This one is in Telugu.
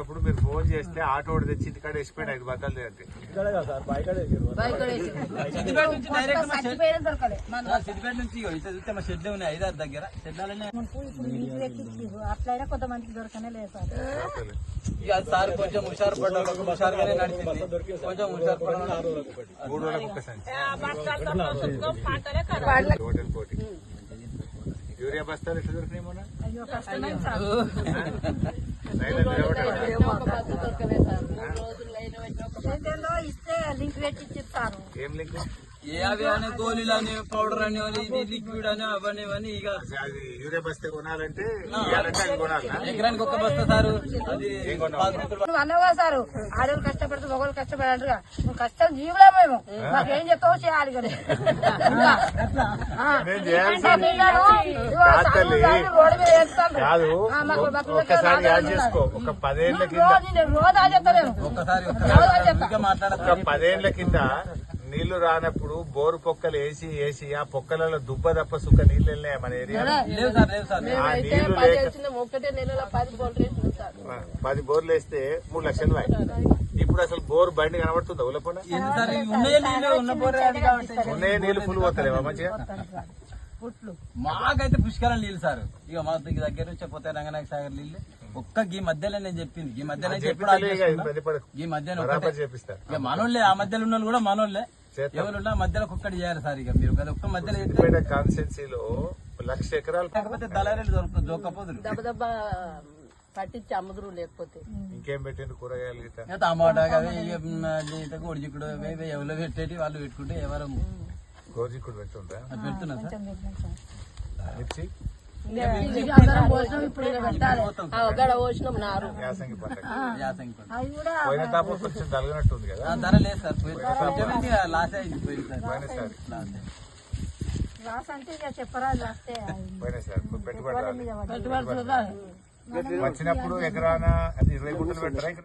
అప్పుడు మీరు ఫోన్ చేస్తే ఆటో తెచ్చి ఇంటికాడ వేసిపోయాడు ఐదు బత్తాలు తిరగండి సిద్దిపేట నుంచి చూస్తే మా షెడ్ ఉన్నాయి ఐదారు దగ్గర. షెడ్లనే అట్లయినా కొంతమందికి దొరకనే సార్. కొంచెం హుషారు పడ్డ నడిచింది. కొంచెం హుషారు పడ్డ మూడు వేల యూరియా బస్తాలు ఎట్లా దొరికినాయి మొన్న ఇస్తే లింక్ పెట్టి ఇచ్చిస్తారు ఏం లింక్ ఏ అవి అని గోళీలు అని పౌడర్ అని అది ఇది లిక్విడ్ అని అవన్నీ ఇవన్నీ ఇక. అది యూరియా బస్తా కొనాలంటే ఇవ్వాలంటే అది కొనాలా ఎకరానికి ఒక్క బస్తా సారు. అది పాతి రూపాయలు నువ్వు అన్నవా సారు ఆడవాళ్ళు కష్టపడితే మగవాళ్ళు కష్టపడారుగా నువ్వు కష్టం జీవులే మేము. మాకేం చెప్తావు చేయాలి కదా. కాదు ఒక్కసారి యాడ్ చేసుకో. ఒక కింద రోజు నేను. ఒక్కసారి పదేళ్ళ కింద నీళ్ళు రానప్పుడు బోరు పొక్కలు వేసి వేసి ఆ పొక్కలలో దుబ్బ తప్ప సుక్క నీళ్ళు వెళ్ళినాయి మన ఏరియా లేవు సార్ లేవు సార్. ఆ నీళ్ళు లేక ఒకటే నెలలో పది బోర్లు వేస్తే మూడు లక్షలు వాయి. ఇప్పుడు అసలు బోరు బండి కనబడుతుందా? ఉలపన ఉన్నాయే నీళ్ళు ఫుల్ పోతలేవా మంచిగా? పుట్లు మాకైతే పుష్కరం నీళ్ళు సార్. ఇక మా దగ్గర నుంచి పోతే రంగనాయక సాగర్ నీళ్ళు ఒక్క గీ మధ్యలో నేను చెప్పింది. ఈ మధ్యలో ఈ మధ్యన మనోళ్ళే ఆ మధ్యలో ఉన్న కూడా మనోళ్ళే. ఎవరున్నా మధ్యలో ఒక్కటి చేయాలి సార్ ఇక మీరు. కదా ఒక్క మధ్యలో కాన్స్టెన్సీలో లక్ష ఎకరాలు కాకపోతే దళారీలు దొరక దొరకపోదురు దెబ్బ దెబ్బ పట్టించి అమ్ముదురు లేకపోతే. ఇంకేం పెట్టిండు కూరగాయలు టమాటా అవి ఎవరు పెట్టేటి వాళ్ళు పెట్టుకుంటే ఎవరు పెట్టుందా అది పెడుతున్నా సార్. మిర్చి? తలగనట్టుంది కదా? ధర లేదు సార్. లాస్ అయింది లాస్ అంటే ఇక చెప్పరా లాస్తే పోయినసారి పెట్టుబడి వచ్చినప్పుడు ఎకరాన అది ఇరవై గుంటలు పెట్టారా